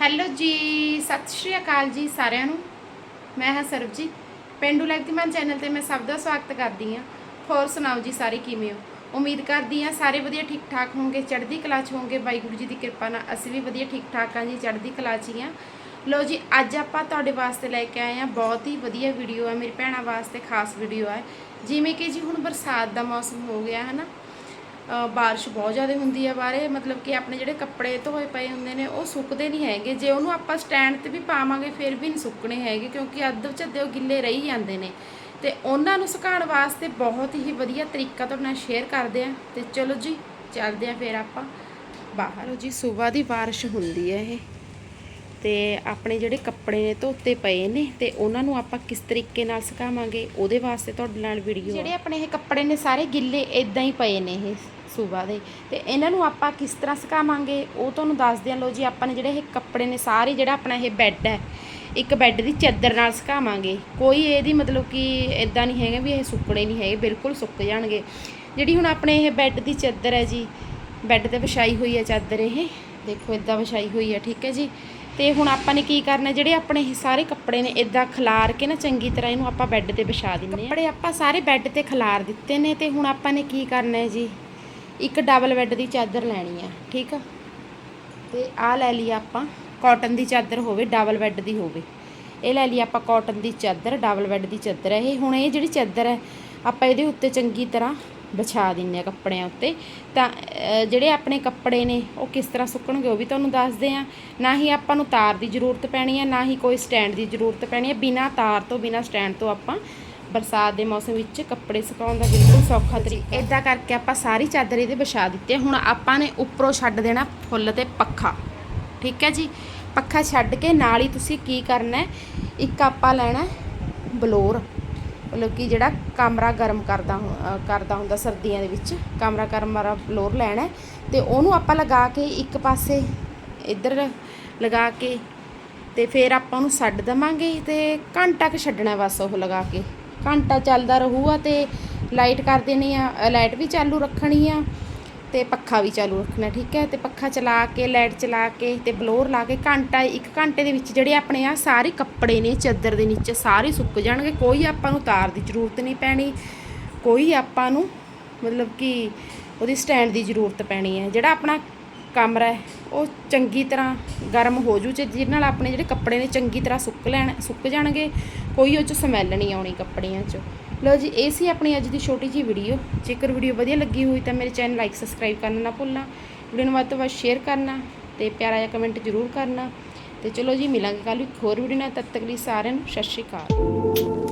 Hello ਜੀ, ਸਤਿ ਸ਼੍ਰੀ ਅਕਾਲ ਜੀ ਸਾਰਿਆਂ ਨੂੰ। ਮੈਂ ਹਾਂ ਸਰਬਜੀਤ ਪਿੰਡੂ ਲਗਤੀਮਾਨ ਚੈਨਲ ਤੇ ਮੈਂ ਸਭ ਦਾ ਸਵਾਗਤ ਕਰਦੀ ਹਾਂ। ਹੋਰ ਸੁਣਾਓ ਜੀ ਸਾਰੇ ਕਿਵੇਂ ਹੋ? ਉਮੀਦ ਕਰਦੀ ਹਾਂ ਸਾਰੇ ਵਧੀਆ ਠੀਕ ਠਾਕ ਹੋਵੋਗੇ ਚੜ੍ਹਦੀ ਕਲਾ 'ਚ ਹੋਵੋਗੇ ਵਾਹਿਗੁਰੂ ਜੀ ਦੀ ਕਿਰਪਾ ਨਾਲ ਅਸੀਂ ਵੀ ਵਧੀਆ ਠੀਕ ਠਾਕ ਹਾਂ ਜੀ, ਚੜ੍ਹਦੀ ਕਲਾ 'ਚ ਹੀ ਹਾਂ। ਲੋ ਜੀ, ਅੱਜ ਆਪਾਂ ਤੁਹਾਡੇ ਵਾਸਤੇ ਲੈ ਕੇ ਆਏ ਹਾਂ ਬਹੁਤ ਹੀ ਵਧੀਆ ਵੀਡੀਓ ਹੈ। ਮੇਰੀ ਭੈਣਾਂ ਵਾਸਤੇ ਖਾਸ ਵੀਡੀਓ ਹੈ। ਜਿਵੇਂ ਕਿ ਜੀ ਹੁਣ ਬਰਸਾਤ ਦਾ ਮੌਸਮ ਹੋ ਗਿਆ, ਹੈ ਨਾ? ਬਾਰਿਸ਼ ਬਹੁਤ ਜ਼ਿਆਦਾ ਹੁੰਦੀ ਹੈ ਬਾਹਰੇ ਮਤਲਬ ਕਿ ਆਪਣੇ ਜਿਹੜੇ ਕੱਪੜੇ ਧੋਏ ਪਏ ਹੁੰਦੇ ਨੇ ਉਹ ਸੁੱਕਦੇ ਨਹੀਂ ਹੈਗੇ। ਜੇ ਉਹਨੂੰ ਆਪਾਂ ਸਟੈਂਡ ਤੇ ਵੀ ਪਾਵਾਂਗੇ ਫਿਰ ਵੀ ਨਹੀਂ ਸੁੱਕਣੇ ਹੈਗੇ ਕਿਉਂਕਿ ਅੱਧ ਵਿਚੱਦੇ ਉਹ ਗਿੱਲੇ ਰਹੀ ਜਾਂਦੇ ਨੇ। ਤੇ ਉਹਨਾਂ ਨੂੰ ਸੁਕਾਉਣ ਵਾਸਤੇ ਬਹੁਤ ਹੀ ਵਧੀਆ ਤਰੀਕਾ ਤੁਹਾਡੇ ਨਾਲ ਸ਼ੇਅਰ ਕਰਦੇ ਆ ਤੇ ਚਲੋ ਜੀ ਚੱਲਦੇ ਆ ਫਿਰ ਆਪਾਂ ਬਾਹਰ। ਜੀ ਸਵੇਰ ਦੀ ਬਾਰਿਸ਼ ਹੁੰਦੀ ਹੈ ਇਹ। ਤੇ ਆਪਣੇ ਜਿਹੜੇ ਕੱਪੜੇ ਨੇ ਧੋਤੇ ਪਏ ਨੇ ਤੇ ਉਹਨਾਂ ਨੂੰ ਆਪਾਂ ਕਿਸ ਤਰੀਕੇ ਨਾਲ ਸੁਕਾਵਾਂਗੇ ਉਹਦੇ ਵਾਸਤੇ ਤੁਹਾਡੇ ਨਾਲ ਵੀਡੀਓ ਜਿਹੜੇ ਆਪਣੇ ਇਹ ਕੱਪੜੇ ਨੇ ਸਾਰੇ ਗਿੱਲੇ ਇਦਾਂ ਹੀ ਪਏ ਨੇ ਇਹ। ਸੂਬਾ ਦੇ। ਤੇ ਇਹਨਾਂ ਨੂੰ ਆਪਾਂ ਕਿਸ ਤਰ੍ਹਾਂ ਸੁਕਾਵਾਂਗੇ ਉਹ ਤੁਹਾਨੂੰ ਦੱਸਦੇ ਹਾਂ। ਲੋ ਜੀ, ਆਪਾਂ ਨੇ ਜਿਹੜੇ ਇਹ ਕੱਪੜੇ ਨੇ, ਸਾਰੇ ਜਿਹੜਾ ਆਪਣਾ ਇਹ ਬੈੱਡ ਹੈ, ਇੱਕ ਬੈੱਡ ਦੀ ਚਾਦਰ ਨਾਲ ਸੁਕਾਵਾਂਗੇ ਕੋਈ ਇਹਦੀ ਮਤਲਬ ਕਿ ਇਦਾਂ ਨਹੀਂ ਹੈਗਾ ਵੀ ਇਹ ਸੁੱਕਣੇ ਨਹੀਂ ਹੈਗੇ, ਬਿਲਕੁਲ ਸੁੱਕ ਜਾਣਗੇ। ਜਿਹੜੀ ਹੁਣ ਆਪਣੇ ਇਹ ਬੈੱਡ ਦੀ ਚਾਦਰ ਹੈ ਜੀ, ਬੈੱਡ ਤੇ ਵਿਛਾਈ ਹੋਈ ਹੈ ਚਾਦਰ ਇਹ। ਦੇਖੋ ਇਦਾਂ ਵਿਛਾਈ ਹੋਈ ਹੈ, ਠੀਕ ਹੈ ਜੀ। ਤੇ ਹੁਣ ਆਪਾਂ ਨੇ ਕੀ ਕਰਨਾ, ਜਿਹੜੇ ਆਪਣੇ ਇਹ ਸਾਰੇ ਕੱਪੜੇ ਨੇ ਇਦਾਂ ਖਿਲਾਰ ਕੇ ਨਾ, ਚੰਗੀ ਤਰ੍ਹਾਂ ਇਹਨੂੰ ਆਪਾਂ ਬੈੱਡ ਤੇ ਵਿਛਾ ਦਿੰਨੇ ਆ ਕੱਪੜੇ ਆਪਾਂ ਸਾਰੇ ਬੈੱਡ ਤੇ ਖਿਲਾਰ ਦਿੱਤੇ ਨੇ, ਤੇ ਹੁਣ ਆਪਾਂ ਨੇ ਕੀ ਕਰਨਾ ਹੈ ਜੀ? ਇੱਕ ਡਬਲ ਬੈੱਡ ਦੀ ਚਾਦਰ ਲੈਣੀ ਆ, ਠੀਕ ਆ? ਤੇ ਆਹ ਲੈ ਲਈ ਆਪਾਂ ਕਾਟਨ ਦੀ ਚਾਦਰ ਹੋਵੇ ਡਬਲ ਬੈੱਡ ਦੀ ਹੋਵੇ। ਇਹ ਲੈ ਲਈ ਆਪਾਂ ਕਾਟਨ ਦੀ ਚਾਦਰ ਡਬਲ ਬੈੱਡ ਦੀ ਚਾਦਰ ਹੈ ਇਹ। ਹੁਣ ਇਹ ਜਿਹੜੀ ਚਾਦਰ ਹੈ ਆਪਾਂ ਇਹਦੇ ਉੱਤੇ ਚੰਗੀ ਤਰ੍ਹਾਂ ਵਿਛਾ ਦਿੰਨੇ ਆ ਕੱਪੜਿਆਂ ਉੱਤੇ। ਤਾਂ ਜਿਹੜੇ ਆਪਣੇ ਕੱਪੜੇ ਨੇ, ਉਹ ਕਿਸ ਤਰ੍ਹਾਂ ਸੁੱਕਣਗੇ ਉਹ ਵੀ ਤੁਹਾਨੂੰ ਦੱਸਦੇ ਆ। ਨਾ ਹੀ ਆਪਾਂ ਨੂੰ ਤਾਰ ਦੀ ਜ਼ਰੂਰਤ ਪੈਣੀ ਹੈ ਨਾ ਹੀ ਕੋਈ ਸਟੈਂਡ ਦੀ ਜ਼ਰੂਰਤ ਪੈਣੀ ਹੈ ਬਿਨਾ ਤਾਰ ਤੋਂ, ਬਿਨਾ ਸਟੈਂਡ ਤੋਂ ਆਪਾਂ ਬਰਸਾਤ ਦੇ ਮੌਸਮ ਵਿੱਚ ਕੱਪੜੇ ਸੁਕਾਉਣ ਦਾ ਬਿਲਕੁਲ ਸੌਖਾ ਤਰੀਕਾ ਇਦਾਂ ਕਰਕੇ ਆਪਾਂ ਸਾਰੀ ਚਾਦਰ ਇਹਦੇ ਵਿਛਾ ਦਿੱਤੀ। ਹੁਣ ਆਪਾਂ ਨੇ ਉੱਪਰੋਂ ਛੱਡ ਦੇਣਾ ਫੁੱਲ ਤੇ ਪੱਖਾ। ਠੀਕ ਹੈ ਜੀ? ਪੱਖਾ ਛੱਡ ਕੇ ਨਾਲ ਹੀ ਤੁਸੀਂ ਕੀ ਕਰਨਾ ਹੈ? ਇੱਕ ਆਪਾਂ ਲੈਣਾ ਬਲੋਰ। ਮਤਲਬ ਕਿ ਜਿਹੜਾ ਕਮਰਾ ਗਰਮ ਕਰਦਾ ਕਰਦਾ ਹੁੰਦਾ ਸਰਦੀਆਂ ਦੇ ਵਿੱਚ ਕਮਰਾ ਗਰਮ ਵਾਲਾ ਬਲੋਰ ਲੈਣਾ ਤੇ ਉਹਨੂੰ ਆਪਾਂ ਲਗਾ ਕੇ ਇੱਕ ਪਾਸੇ ਇੱਧਰ ਲਗਾ ਕੇ ਤੇ ਫਿਰ ਆਪਾਂ ਉਹਨੂੰ ਛੱਡ ਦਵਾਂਗੇ ਤੇ ਘੰਟਾ ਕੁ ਛੱਡਣਾ ਬਸ ਉਹ ਲਗਾ ਕੇ। ਘੰਟਾ ਚੱਲਦਾ ਰਹੂਗਾ ਤੇ ਲਾਈਟ ਕਰ ਦੇਣੀ ਆ, ਲਾਈਟ ਵੀ ਚਾਲੂ ਰੱਖਣੀ ਆ ਤੇ ਪੱਖਾ ਵੀ ਚਾਲੂ ਰੱਖਣਾ, ਠੀਕ ਹੈ? ਤੇ ਪੱਖਾ ਚਲਾ ਕੇ, ਲਾਈਟ ਚਲਾ ਕੇ ਤੇ ਬਲੋਰ ਲਾ ਕੇ ਘੰਟਾ, ਇੱਕ ਘੰਟੇ ਦੇ ਵਿੱਚ ਜਿਹੜੇ ਆਪਣੇ ਆ ਸਾਰੇ ਕੱਪੜੇ ਨੇ ਚਾਦਰ ਦੇ ਨੀਚੇ ਸਾਰੇ ਸੁੱਕ ਜਾਣਗੇ, ਕੋਈ ਆਪਾਂ ਨੂੰ ਤਾਰ ਦੀ ਜ਼ਰੂਰਤ ਨਹੀਂ ਪੈਣੀ, ਕੋਈ ਆਪਾਂ ਨੂੰ ਮਤਲਬ ਕਿ ਉਹਦੀ ਸਟੈਂਡ ਦੀ ਜ਼ਰੂਰਤ ਪੈਣੀ ਹੈ, ਜਿਹੜਾ ਆਪਣਾ ਕਮਰਾ ਹੈ। ਉਹ ਚੰਗੀ ਤਰ੍ਹਾਂ ਗਰਮ ਹੋ ਜੂ ਤੇ ਜਿਹਦੇ ਨਾਲ ਆਪਣੇ ਜਿਹੜੇ ਕੱਪੜੇ ਨੇ ਚੰਗੀ ਤਰ੍ਹਾਂ ਸੁੱਕ ਲੈਣ, ਸੁੱਕ ਜਾਣਗੇ, ਕੋਈ ਉਹ ਚ ਸਮੈਲ ਨਹੀਂ ਆਉਣੀ ਕੱਪੜਿਆਂ 'ਚ। ਲਓ ਜੀ, ਇਹ ਸੀ ਆਪਣੀ ਅੱਜ ਦੀ ਛੋਟੀ ਜੀ ਵੀਡੀਓ। ਜੇਕਰ ਵੀਡੀਓ ਵਧੀਆ ਲੱਗੀ ਹੋਈ ਤਾਂ ਮੇਰੇ ਚੈਨਲ ਲਾਈਕ, ਸਬਸਕ੍ਰਾਈਬ ਕਰਨਾ ਨਾ ਭੁੱਲਣਾ। ਵੀਡੀਓ ਨੂੰ ਵੱਧ ਤੋਂ ਵੱਧ ਸ਼ੇਅਰ ਕਰਨਾ ਤੇ ਪਿਆਰਾ ਜਿਹਾ ਕਮੈਂਟ ਜ਼ਰੂਰ ਕਰਨਾ। ਤੇ ਚਲੋ ਜੀ, ਮਿਲਾਂਗੇ ਕੱਲ੍ਹ ਇੱਕ ਹੋਰ ਵੀਡੀਓ ਨਾਲ। ਤਦ ਤੱਕ ਲਈ ਸਾਰਿਆਂ ਨੂੰ ਸਤਿ ਸ਼੍ਰੀ ਅਕਾਲ।